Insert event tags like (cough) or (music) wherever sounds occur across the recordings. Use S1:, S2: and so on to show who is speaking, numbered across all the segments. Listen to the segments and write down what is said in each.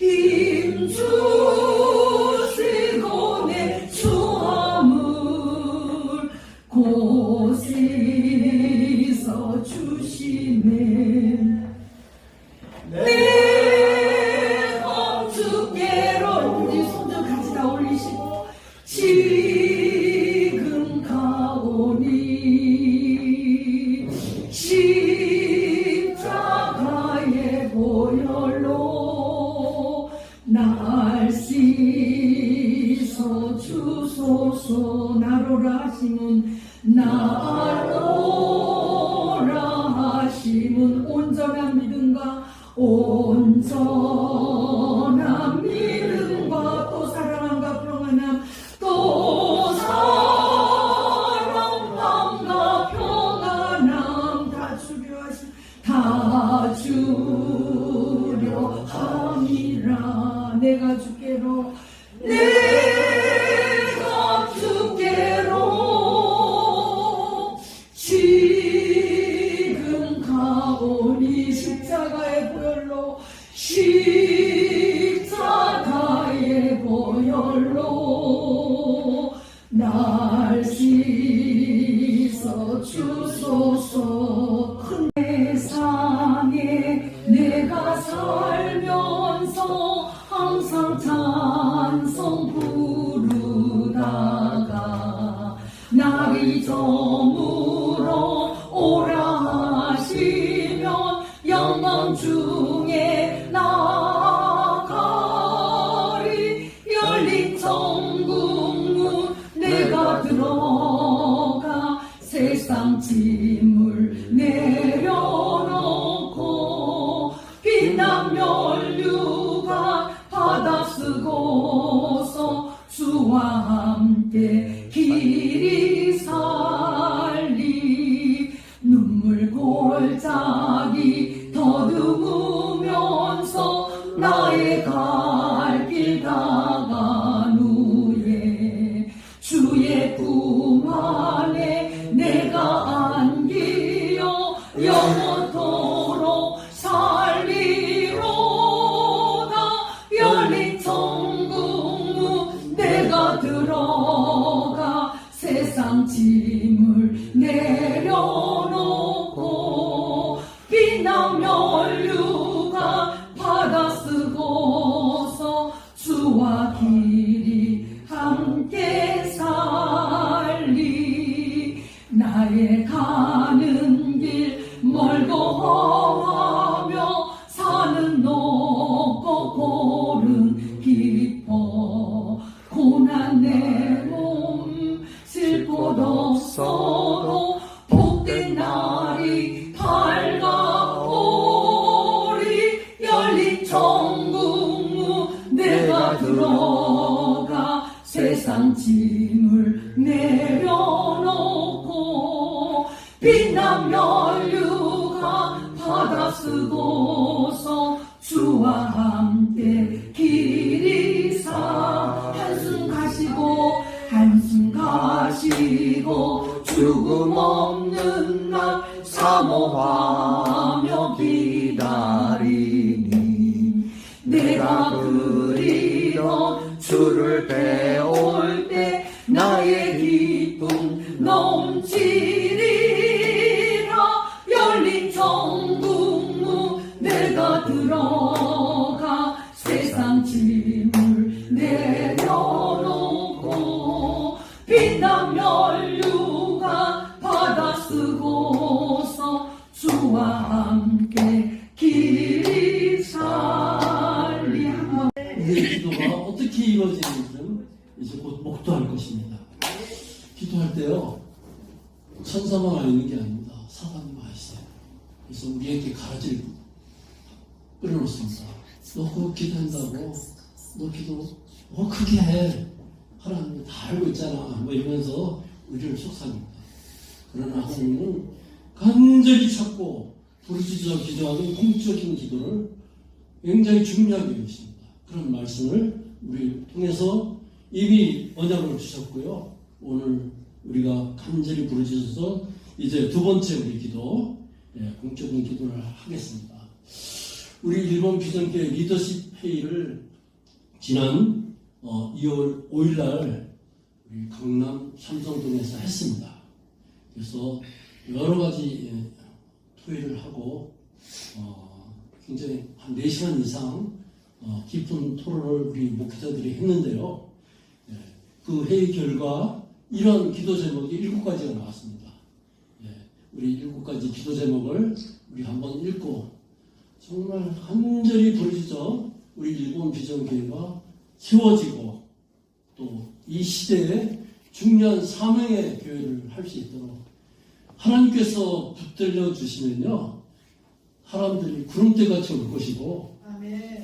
S1: Im Sohn. Maximum. Now. somos. 우리의 기도가
S2: 어떻게 이루어지는지 이제 곧 목도할 것입니다. 기도할 때요, 천사만 와 있는 게 아닙니다. 사단이 와 있어요. 그래서 우리에게 가르칠 끌어놓습니다. 너 그거 기도한다고, 너 기도, 어, 뭐 크게 해. 하나님 다 알고 있잖아. 뭐 이러면서 우리를 속삭입니다. 그러나 하나님은 간절히 찾고 부르짖어 기도하는 공적인 기도를 굉장히 중요하게 여기십니다. 그런 말씀을 우리 통해서 이미 언약을 주셨고요. 오늘 우리가 간절히 부르짖어서 이제 두 번째 우리 기도, 예, 공적인 기도를 하겠습니다. 우리 일본 비전교회 리더십 회의를 지난 어, 2월 5일 날 우리 강남 삼성동에서 했습니다. 그래서 여러 가지 예, 토의를 하고 어, 굉장히 한 4시간 이상 어, 깊은 토론을 우리 목회자들이 했는데요. 예, 그 회의 결과 이런 기도 제목이 일곱 가지가 나왔습니다. 예, 우리 일곱 가지 기도 제목을 우리 한번 읽고 정말 간절히 부르짖어 우리 일본 비전교회가 세워지고 또 이 시대에 중요한 사명의 교회를 할 수 있도록 하나님께서 붙들려 주시면요 사람들이 구름대같이 올 것이고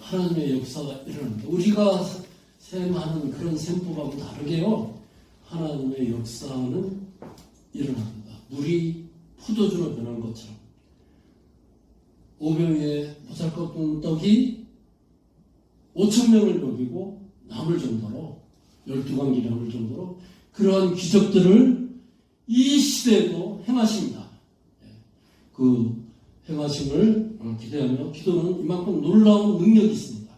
S2: 하나님의 역사가 일어납니다. 우리가 셈하는 그런 셈법하고 다르게요 하나님의 역사는 일어납니다. 물이 포도주로 변한 것처럼 오병이의 보살것없는 떡이 5천 명을 먹이고 남을 정도로 열두 관기 남을 정도로 그러한 기적들을 이 시대에도 행하십니다. 예. 그 행하심을 기대하며 기도는 이만큼 놀라운 능력이 있습니다.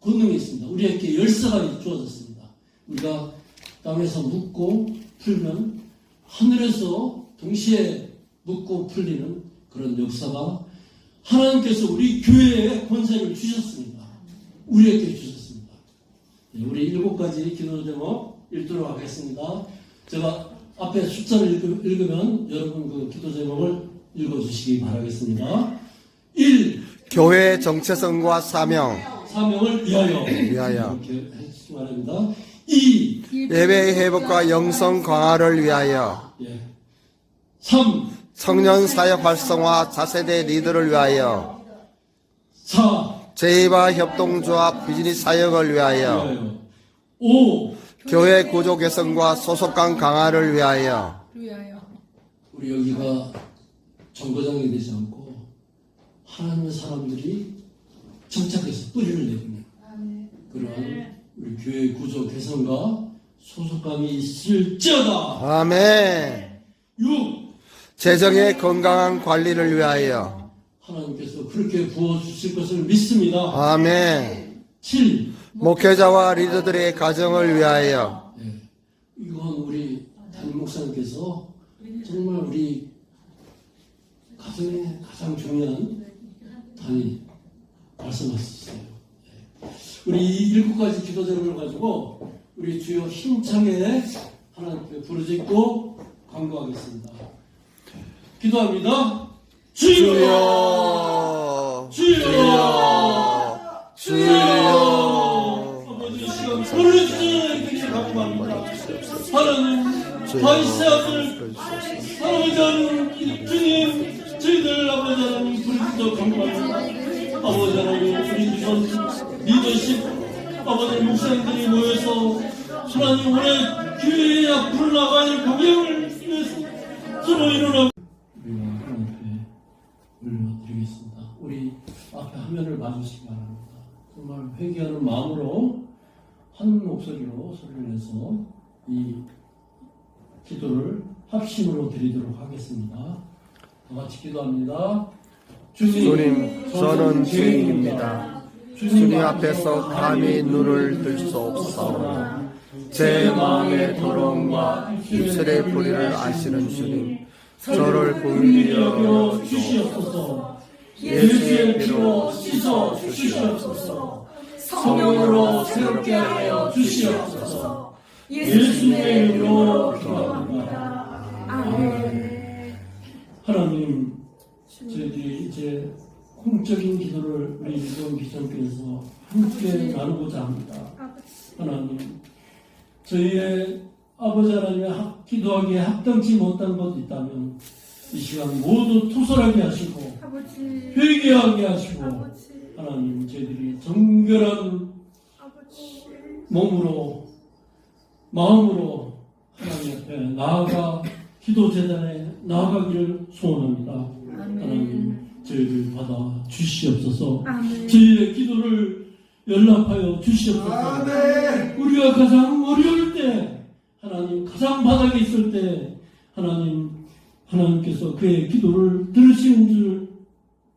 S2: 권능이 있습니다. 우리에게 열쇠가 주어졌습니다. 우리가 땅에서 묻고 풀면 하늘에서 동시에 묻고 풀리는 그런 역사가 하나님께서 우리 교회에 권세를 주셨습니다. 우리에게 주셨습니다. 네, 우리 일곱 가지 기도 제목 읽도록 하겠습니다. 제가 앞에 숫자를 읽- 읽으면 여러분 그 기도 제목을 읽어주시기 바라겠습니다. 1.
S3: 교회의 정체성과 사명,
S2: 사명을 위하여.
S3: 위하여.
S2: 이렇게 해주시기 바랍니다. 2.
S3: 예배의 회복과 영성 강화를 위하여,
S2: 예. 3.
S3: 청년 사역 활성화 차세대 리더를 위하여,
S2: 4.
S3: 제2와 협동조합 비즈니스 사역을 위하여,
S2: 위하여. 5.
S3: 교회 구조 개선과 소속감 강화를 위하여,
S1: 위하여.
S2: 우리 여기가 정거장이 되지 않고 하나님의 사람들이 정착해서 뿌리를 내리는
S1: 아멘.
S2: 그런 우리 교회 구조 개선과 소속감이 있을지어다.
S3: 아멘.
S2: 6.
S3: 재정의 건강한 관리를 위하여,
S2: 하나님께서 그렇게 부어주실 것을 믿습니다.
S3: 아멘.
S2: 7.
S3: 목회자와 리더들의 가정을 위하여,
S2: 네. 이건 우리 담임 목사님께서 정말 우리 가정의 가장 중요한 단위 말씀하셨어요. 네. 우리 이 일곱 가지 기도 제목을 가지고 우리 주여 힘차게 하나님께 부르짖고 간구하겠습니다. 기도합니다. 주여!
S3: 주여,
S2: 주여!
S3: 주여,
S2: 아버지 이 시간 부르짖는. 하나님, 다윗의 아들, 하나님, 주님, 아버지 하나님, 우리 이번 리더십, 아버지 목사님들이 모여서 하나님 올해 교회에 앞으로 나갈 공약을 위해서 서로 일어나고 우리가 하나님 앞에 올려드리겠습니다. 우리 앞에 화면을 봐주시기 바랍니다. 정말 회개하는 마음으로 한 목소리로 소리를 내서 이 기도를 합심으로 드리도록 하겠습니다. 다 같이 기도합니다.
S3: 주님, 저는 죄인입니다. 주님 앞에서 감히 눈을 들 수 없사오나 제 마음의 도롱과 입술의 불의를 아시는 주님 저를 긍휼히 여겨
S2: 주시옵소서.
S3: 예수의 피로 씻어 주시옵소서
S2: 성령으로 새롭게 하여 주시옵소서. 예수의 이름으로 기도합니다. 저희들이 이제 공적인 기도를 우리 유경 기성께서 함께 나누고자 합니다. 하나님, 저희의 아버지 하나님의 합- 기도하기에 합당치 못한 것 있다면 이 시간 모두 토설하게 하시고
S1: 아버지.
S2: 회개하게 하시고
S1: 아버지.
S2: 하나님 저희들이 정결한
S1: 아버지.
S2: 몸으로 마음으로 하나님 앞에 나아가 기도 재단에 나아가기를 소원합니다. 하나님 저희를 받아 주시옵소서.
S1: 아멘.
S2: 저희의 기도를 연락하여 주시옵소서. 우리가 가장 어려울 때, 하나님 가장 바닥에 있을 때, 하나님, 하나님께서 그의 기도를 들으시는 줄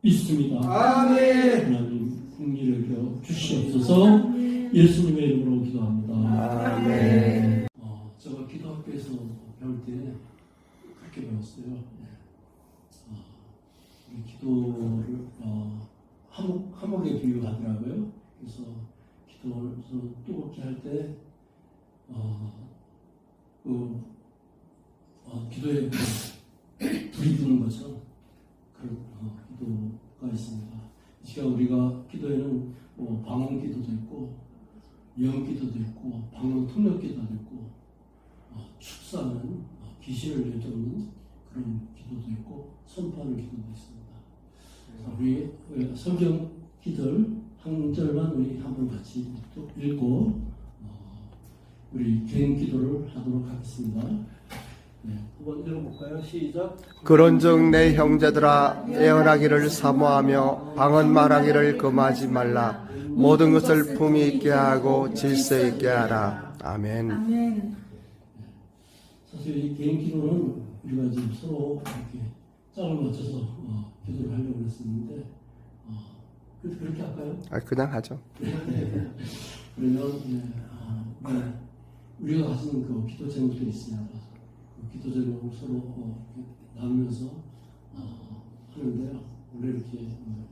S2: 믿습니다. 하나님, 국리를 겨 주시옵소서. 예수님의 이름으로 기도합니다.
S3: 아멘.
S2: 어, 제가 기도학교에서 배울 때 그렇게 배웠어요. 네. 어, 이 기도를 어, 화목, 화목에 비유하더라고요. 그래서 기도를 좀 뜨겁게 할 때, 어, 그, 어, 기도에 그 불이 붙는 것처럼 그런 어, 기도가 있습니다. 이 시간 우리가 기도에는 뭐 방언 기도도 있고, 영 기도도 있고, 방언 통역 기도도 있고, 어, 축사는 어, 귀신을 내쫓는 그런 기도도 있고, 선포하는 기도도 있습니다. 자, 우리 우리 성경 기도를 한 절만 우리 한번 같이 또 읽고 어, 우리 개인 기도를 하도록 하겠습니다. 네, 한번 읽어볼까요? 시작.
S3: 그런즉 내 형제들아 예언하기를 사모하며 방언 말하기를 금하지 말라 모든 것을 품위 있게 하고 질서 있게 하라 아멘
S1: 아멘.
S2: 사실 이 개인 기도는 우리가 지금 서로 이렇게 짝을 맞춰서 어, 기도를 하려고 했었는데 어, 그- 그렇게 할까요?
S3: 아, 그냥 하죠 (laughs)
S2: 그러면 네, 어, 네, 우리가 가지는 그 기도 제목들이 있습니다. 그 기도 제목을 서로 어, 나누면서 어, 하는데요. 원래 이렇게 어,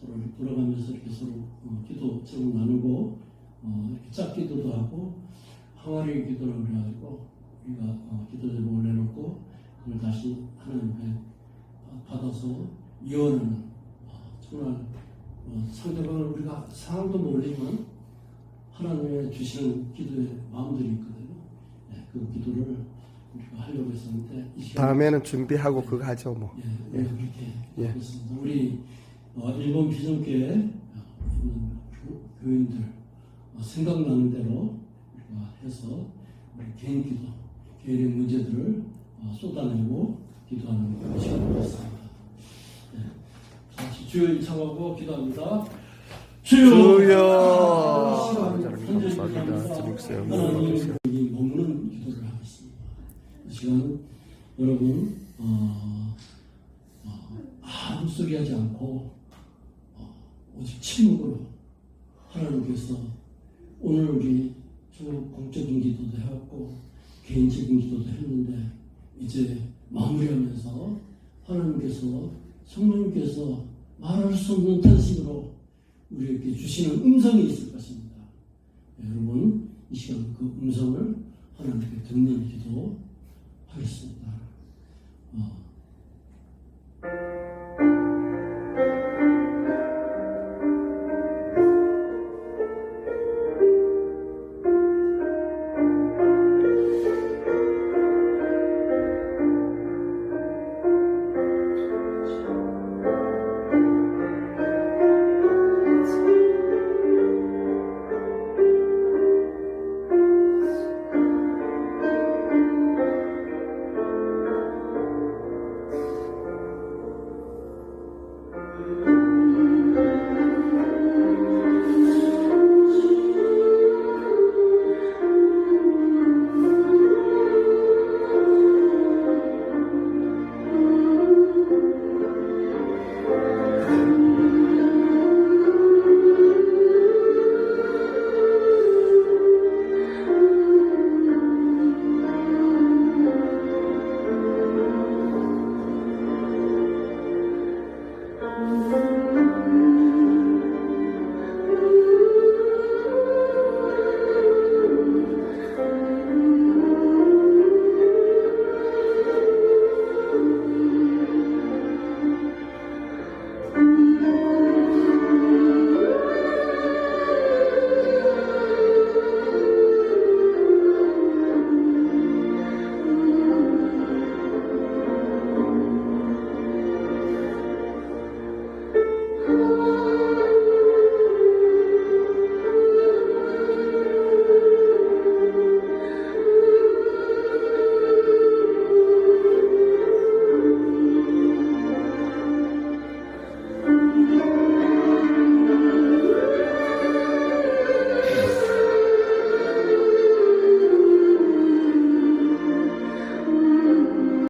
S2: 서로 돌아가면서 이렇게 서로 어, 기도 제목 나누고 어, 이렇게 짝 기도도 하고 항아리 기도라고 그래가지고 우리가 어, 기도 제목을 내놓고 그걸 다시 하나님께 받아서 이어는 어, 정말 어, 상대방을 우리가 상황도 모르지만 하나님의 주시는 기도의 마음들이 있거든요. 네, 그 기도를 우리가 하려고 했었는데
S3: 다음에는 준비하고 그거 하죠 뭐
S2: 예, 우리 그렇게
S3: 예.
S2: 하겠습니다. 우리 어, 일본 비전교회 어, 있는 교- 교인들 어, 생각나는 대로 우리가 해서 우리 개인 기도, 개인의 문제들을 어, 쏟아내고 기도하는 시간을 갖습니다. 네. 자, 주여 청하고 기도합니다.
S3: 주여
S2: 현재
S3: 영광을
S2: 하나님 여기 머무는 기도를 하겠습니다. 이 시간 여러분 어, 어, 아무 소리 하지 않고 어, 오직 침묵으로 하나님께서 오늘 우리 좀 공적인 기도도 해왔고 개인적인 기도도 했는데 이제 마무리하면서 하나님께서 성령님께서 말할 수 없는 탄식으로 우리에게 주시는 음성이 있을 것입니다. 네, 여러분 이 시간 그 음성을 하나님께 듣는 기도 하겠습니다. 어,